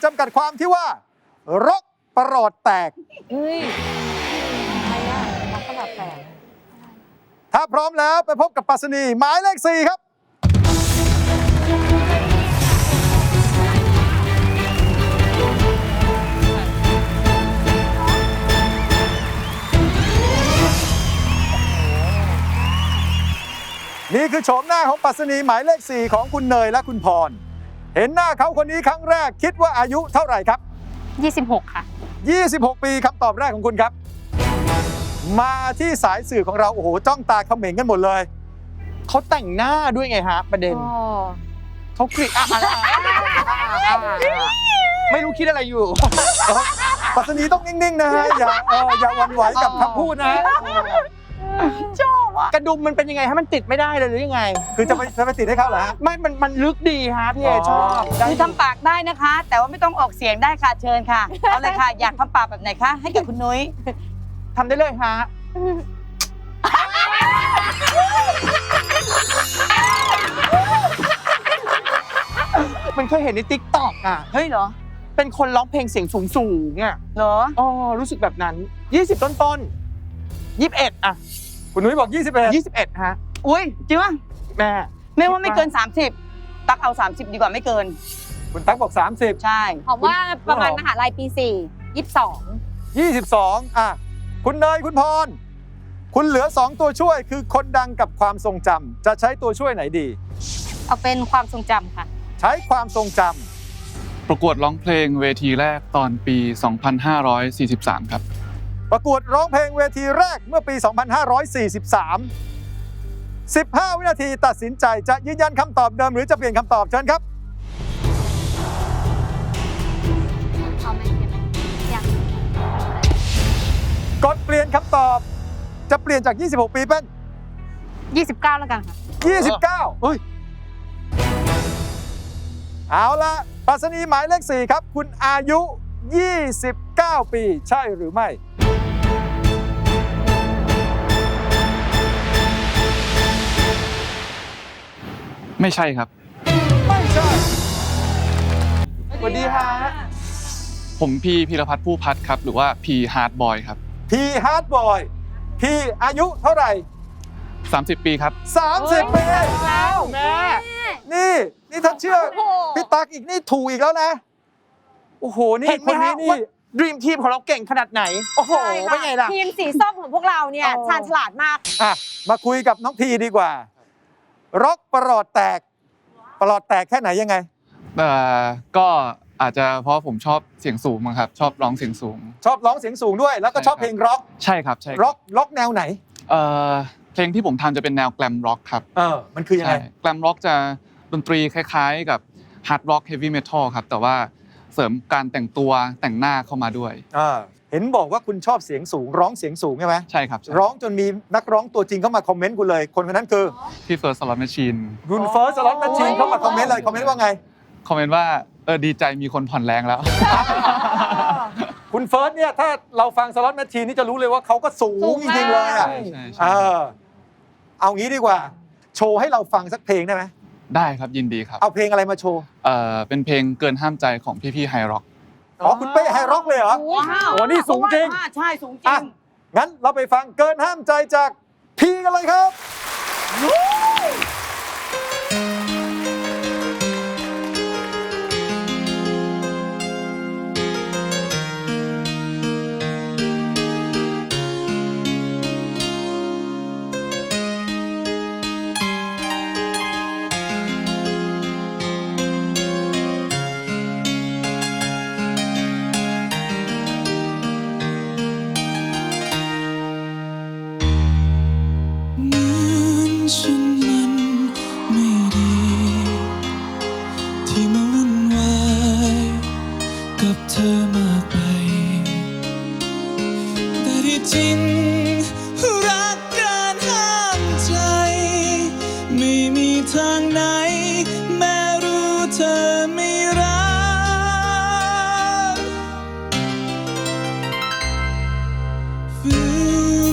คำจำกัดความที่ว่ารกประหลอดแตก เฮ้ยอะไรอะรักตลอดแตกถ้าพร้อมแล้วไปพบกับปรัสนีหมายเลข4ครับ นี่คือโฉมหน้าของปรัสนีหมายเลข 4 ของคุณเนยและคุณพร เห็นหน้าเขาคนนี้ครั้งแรกคิดว่าอายุเท่าไหร่ครับ 26 ค่ะ 26 ปีคำตอบแรกของคุณครับ มาที่สายสื่อของเรา โอ้โห จ้องตาเขม่งกันหมดเลย เขาแต่งหน้าด้วยไงฮะ ประเด็นเขากรีดอะอะอะอะอะไม่รู้คิดอะไรอยู่ ปัสนีต้องนิ่ง ๆ นะฮะ อย่าเอออย่าหวันไหวกับคำพูดนะฮะ กระดุมมันเป็นยังไงฮะมันติดไม่ได้เลยหรือยังไง คือจะไปจะไปติดให้เขาเหรอฮะ ไม่มันมันลึกดีฮะพี่เออ๋อชอบได้คือทำปากได้นะคะ แต่ว่าไม่ต้องออกเสียงได้ค่ะเชิญค่ะเอาเลยค่ะอยากทำปากแบบไหนคะให้กับคุณนุ้ยทำได้เลยฮะมันเคยเห็นในติ๊กต็อกอะ เฮ้ยเหรอ เป็นคนร้องเพลงเสียงสูงสูงๆอะเหรอ อ๋อ รู้สึกแบบนั้น 20 ต้นต้นๆ21 อะ คุณนุ้ยบอก 21 21ฮะอุ้ยจริงป่ะแม่ไม่ว่าไม่เกิน 30 ตักเอา 30 ดีกว่าไม่เกิน คุณตั๊กบอก 30 ใช่ผมว่าประมาณมหาลัยปี4 22 22อะคุณเนยคุณพร คุณเหลือ 2 ตัวช่วยคือคนดังกับความทรงจำจะใช้ตัวช่วยไหนดี เอาเป็นความทรงจำค่ะ ใช้ความทรงจประกวดร้องเพลงเวทีแรกตอนปี 2543 ครับำ ประกวดร้องเพลงเวทีแรกเมื่อปี 2543 15 วินาทีตัดสินใจจะยืนยันคำตอบเดิมหรือจะเปลี่ยนคำตอบเชิญครับ เอาไม่เปลี่ยนอยากกดเปลี่ยนคำตอบ จะเปลี่ยนจาก 26 ปีเป็น29แล้วกันค่ะ 29เฮ้ย เอาละปรัสนีหมายเลข 4 ครับ คุณอายุ 29 ปี ใช่หรือไม่ ไม่ใช่ครับไม่ใช่สวัสดีฮะผมพีพีรพัฒน์ผู้พัฒน์ครับ หรือว่าพีฮาร์ดบอยครับ พีฮาร์ดบอย พีอายุเท่าไหร่ 30 ปีครับ 30ปีแม่นี่นี่ถ้าเชื่อพี่ตั๊กอีกนี่ถูกอีกแล้วนะ โอ้โห นี่เห็นไหคมนฮะนี้นี่ ว่าดีมทีมของเราเก่งขนาดไหน โอ้โห ใช่ค่ะเป็นไงล่ะ ทีมสีส้มของพวกเราเนี่ย โอ้ ชาญฉลาดมาก อะ มาคุยกับน้องพีดีกว่า ร็อกประหลอดแตก ประหลอดแตกแค่ไหนยังไงแต่ก็อาจจะเพราะผมชอบเสียงสูงมั้งครับ ชอบร้องเสียงสูง ชอบร้องเสียงสูงด้วย แล้วก็ใช่ชอบครับเพลงร็อกใช่ครับใช่คร็รัอบกร็อกแนวไหน เอ่อเพลงที่ผมทำจะเป็นแนวแกลมร็อกครับเออ มันคือยังไง ใช่แกลมร็อกจะดนตรีคล้ายๆ กับฮาร์ดร็อกเฮฟวี่เมทัลครับแต่ว่าเสริมการแต่งตัวแต่งหน้าเข้ามาด้วย อ่า เห็นบอกว่าคุณชอบเสียงสูง ร้องเสียงสูงใช่ไหมใช่ครับใช่ร้องจนมีนักร้องตัวจริงเข้ามาคอมเมนต์คุณเลย คนคนนั้นคือพี่เฟิร์สสล็อตแมชชีนคุณเฟิร์สสล็อตแมชชีนเข้ามาคอมเมนต์เลยคอมเมนต์ว่าไง คอมเมนต์ว่าเออดีใจมีคนผ่อนแรงแล้ว คุณเฟิร์สเนี่ยถ้าเราฟังสล็อตแมชชีนนี่จะรู้เลยว่าเขาก็สูสูงงจมากริงๆเลยอะใช่ใช่เอใช่อเอางี้ดีกว่า โชว์ให้เราฟังสักเพลงได้ไหมได้ครับยินดีครับเอาเพลงอะไรมาโชว์ เอ่อเป็นเพลงเกินห้ามใจของพี่ๆไฮร็อก อ๋อคุณเป้ไฮร็อกเลยเหรอ ว้าวโอ้นี่สูงจริงใช่สูงจริอะงงั้นเราไปฟังเกินห้ามใจจากพีกันเลยครับ ที่มาวุ่นวายกับเธอมากไป แต่ที่จริงรักการห้ามใจ ไม่มีทางไหน แม้รู้เธอไม่รักฝื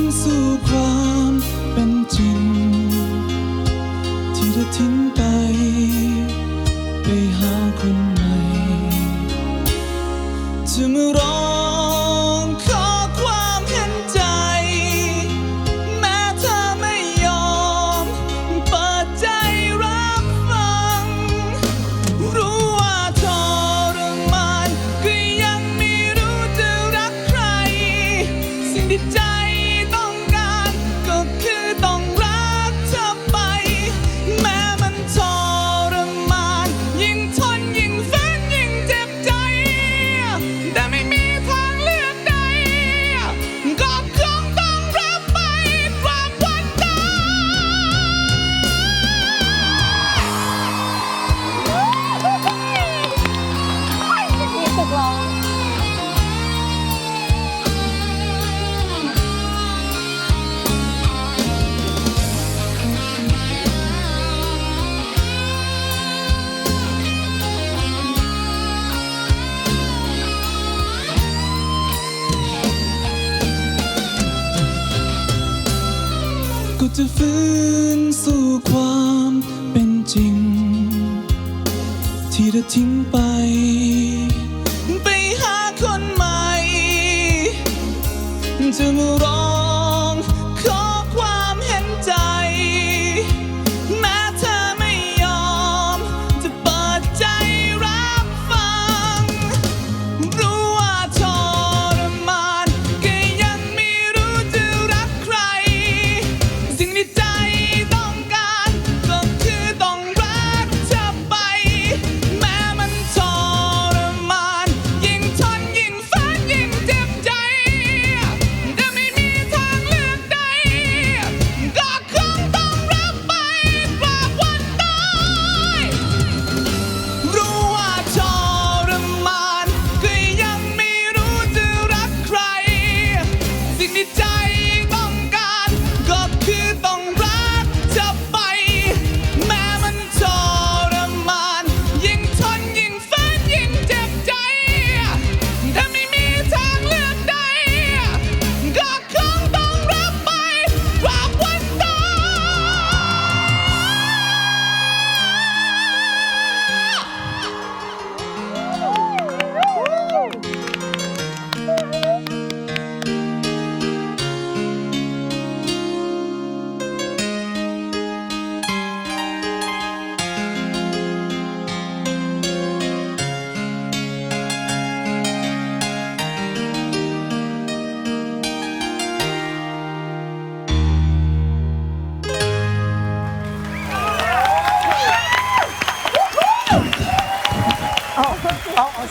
นสู่ความเป็นจริง ที่เธอทิ้งไป now you. ก็จะฟื้นสู่ความเป็นจริง ที่เราทิ้งไป ไปหาคนใหม่จะมารอ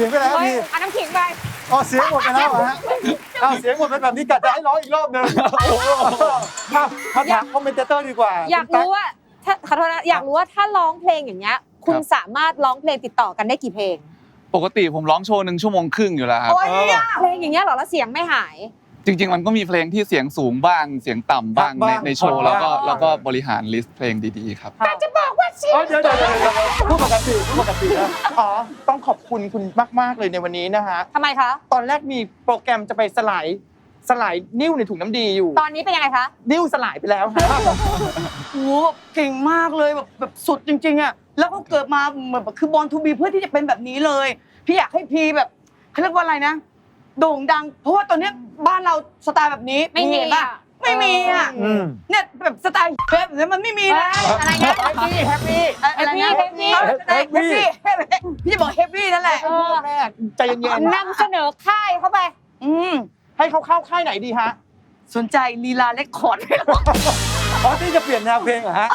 สียงไปแล้วเฮ้ยพี่เอาน้ำขิงไปเอาเสียงหมดไปแล้วเหรอฮะเอาเสียงหมดไปแบบนี้กัดจะให้ร้องอีกรอบหนึ่งมามาถามคอมเมนเตอร์ดีกว่าอยากรู้ว่าถ้าขอโทษนะอยากรู้ว่าถ้าร้องเพลงอย่างเงี้ย คุณสามารถร้องเพลงติดต่อกันได้กี่เพลง ปกติผมร้องโชว์หนึ่งชั่วโมงครึ่งอยู่แล้วครับ โอ้ยเนี่ยเพลงอย่างเงี้ยเหรอแล้วเสียงไม่หาย จริง ๆ มันก็มีเพลงที่เสียงสูงบ้างเสียงต่ำบ้างในในโชว์แล้วก็แล้วก็บริหารลิสต์เพลงดีๆครับ แต่จะบอกว่าเสียเอ้ยเดี๋ยวเดี๋ยวเดี๋ยวเดี๋ยวพูดปกติพูดปกตินะอ๋อ ต้องขอบคุณคุณมากๆเลยในวันนี้นะฮะ ทำไมคะ ตอนแรกมีโปรแกรมจะไปสลายสลายนิ้วในถุงน้ำดีอยู่ ตอนนี้เป็นยังไงคะนิ้วสลายไปแล้วฮะ โอ้โหแบบเก่งมากเลยแบบแบบสุดจริงๆอะแล้วก็เกิดมาเหมือนแบบคือบอลทูบีเพื่อที่จะเป็นแบบนี้เลย พี่อยากให้พีแบบเขาเรียกว่าอะไรนะ โด่งดัง เพราะว่าตอนเนี้ยบ้านเราสไตล์แบบนี้ไม่มีเห็นปะอะ ไม่มีอะอืม เนี่ยแบบสไตล์แบบนี้มันไม่มีนะอะไรนะ แฮปปี้แฮปปี้อะไรนะเฮฟวี่เฮฟวี่พี่จะบอกเฮฟวี่นั่นแหละเออแม่ใจเย็นนำเสนอค่ายเข้าไป อืม ๆให้เขาเข้าค่ายไหนดีฮะ สนใจลีลาเล็กคอร์ดไหมล่ะ อ๋อที่จะเปลี่ยนแนวเพลงเหรอฮะ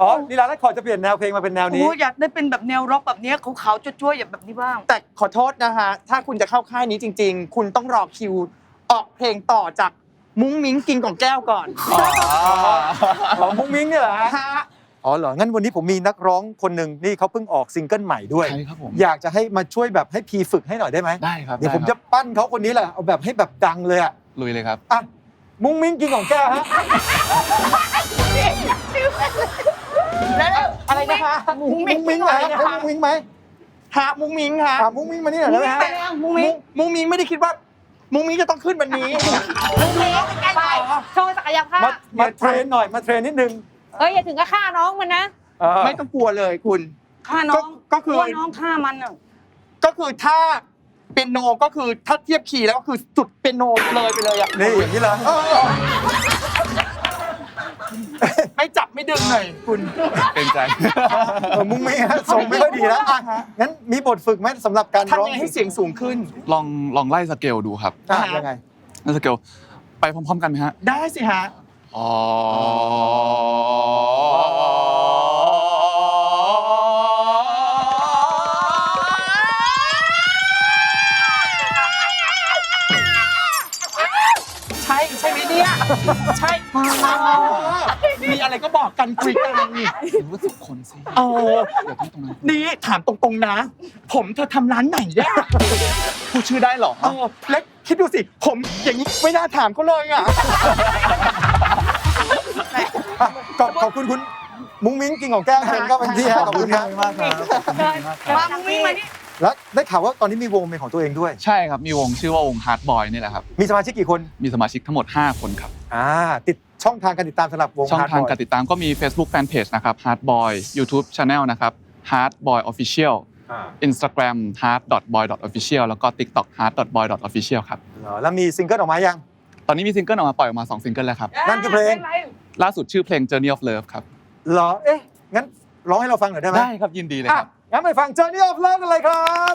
อ๋อลีลาและคอร์ดจะเปลี่ยนแนวเพลงมาเป็นแนวโอ้นี้โหอยากได้เป็นแบบแนวร็อกแบบเนี้ยขาวๆจ้วยๆอย่างแบบนี้บ้าง แต่ขอโทษนะฮะถ้าคุณจะเข้าค่ายนี้จริง ๆ คุณต้องรอคิว ออกเพลงต่อจากมุ้งมิ้งกินของแก้วก่อนอ๋อของมุ้งมิ้งเนี่ยเหรอฮะ ฮะอ๋อเหรอ งั้นวันนี้ผมมีนักร้องคนหนึ่งนี่เขาเพิ่งออกซิงเกิลใหม่ด้วย ใช่ครับผม อยากจะให้มาช่วยแบบให้พีฝึกให้หน่อยได้ไหมได้ครับเดี๋ยวได้ผมคจะรับปั้นเขาคนนี้แหละ เอาแบบให้แบบดังเลยอะลุยเลยครับ อะ มุ้งมิ้งกินของแก้วฮะอะไรนะคะ มุ้งมิ้งไหมมุ้งมิ้งไหมฮะมุ้งมิ้งฮะอะมุ้งมิ้งมานี่หน่อยได้ไหมฮะมุ้งมิ้ง มุ้งมิ้งไม่ได้คิดว่า มุ้งมิ้งจะต้องขึ้นวันนี้ไปโชว์ศักยภาพมามาเทรนหน่อยมาเทรนนิดนึงเฮ้ยอย่าถึงกับฆ่าน้องมันนะเออไม่ต้องกลัวเลยคุณ ฆ่าน้องก็คือ กลัวน้องฆ่ามันอะ ก็คือถ้า เปียโนก็คือถ้าเทียบคีย์แล้วก็คือสุดเปียโนเลยไปเลยอะนี่อย่างนี้เหรอเออไม่จับไม่ดึงหน่อยคุณเป็นใจเออมุ้งมิ้งฮะส่งไม่ค่อยดีแล้วอะงั้นมีบทฝึกไหมสำหรับการทำร้องยังไงให้เสียงสูงขึ้น ลองลองไล่สเกลดูครับอะยังไงไล่สเกลไปพร้อมๆกันไหมฮะ ได้สิฮะอ๋อ ใช่อ๋อมีอะไรก็บอกกันคุยกันรู้สึกคนสิเออเดี๋ยวต้องตรงนั้นนี่ถามตรงๆนะ ผมเธอทำร้านไหนเนี่ยพูดชื่อได้เหรอเออแล้วคิดดูสิ ผมอย่างนี้ไม่น่าถามเขาเลยอะอะขอบขอบคุณคุณมุ้งมิ้งกิงของแก้มเป็นก็เป็นที่ฮะขอบคุณครับ มามึงวิ่งมานี่ แล้วได้ข่าวว่าตอนนี้มีวงเป็นของตัวเองด้วย ใช่ครับ มีวงชื่อว่าวง Hard Boy นี่แหละครับ มีสมาชิกกี่คน มีสมาชิกทั้งหมด 5 คนครับ อ่า ติดช่องทางการติดตามสำหรับวง ช่อง Hard ทาง Boy การติดตามก็มี Facebook Fanpage นะครับ Hard Boy YouTube Channel นะครับ Hard Boy Official อ่า Instagram hard boy official แล้วก็ TikTok hard boy official ครับ เหรอแล้วมีซิงเกิลออกมายัง ตอนนี้มีซิงเกิลออกมาปล่อยออกมา2ซิงเกิลแล้วครับ นั่นคือเพลง ล่าสุดชื่อเพลง Journey of Love ครับ เหรอ เอ๊ะ งั้นร้องให้เราฟังหน่อยได้ไหมได้ครับยินดีเลยอะครับ งั้นไปฟัง Journey of Love กันเลยครับ